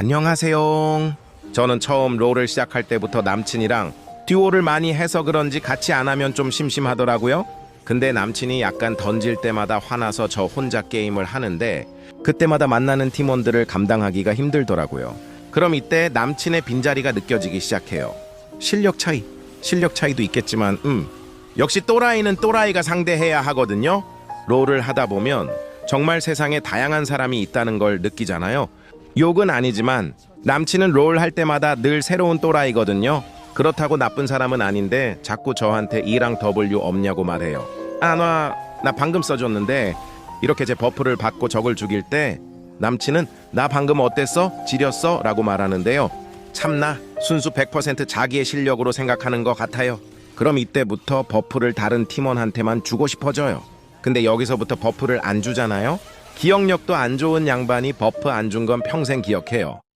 안녕하세요. 저는 처음 롤을 시작할 때부터 남친이랑 듀오를 많이 해서 그런지 같이 안 하면 좀 심심하더라고요. 근데 남친이 약간 던질 때마다 화나서 저 혼자 게임을 하는데 그때마다 만나는 팀원들을 감당하기가 힘들더라고요. 그럼 이때 남친의 빈자리가 느껴지기 시작해요. 실력 차이, 실력 차이도 있겠지만, 음, 역시 또라이는 또라이가 상대해야 하거든요. 롤을 하다 보면 정말 세상에 다양한 사람이 있다는 걸 느끼잖아요. 욕은 아니지만 남친은 롤 할 때마다 늘 새로운 또라이거든요. 그렇다고 나쁜 사람은 아닌데 자꾸 저한테 E랑 W 없냐고 말해요. 아, 나, 나 방금 써줬는데 이렇게 제 버프를 받고 적을 죽일 때 남친은 나 방금 어땠어? 지렸어? 라고 말하는데요. 참나 순수 100% 자기의 실력으로 생각하는 것 같아요. 그럼 이때부터 버프를 다른 팀원한테만 주고 싶어져요. 근데 여기서부터 버프를 안 주잖아요. 기억력도 안 좋은 양반이 버프 안 준 건 평생 기억해요.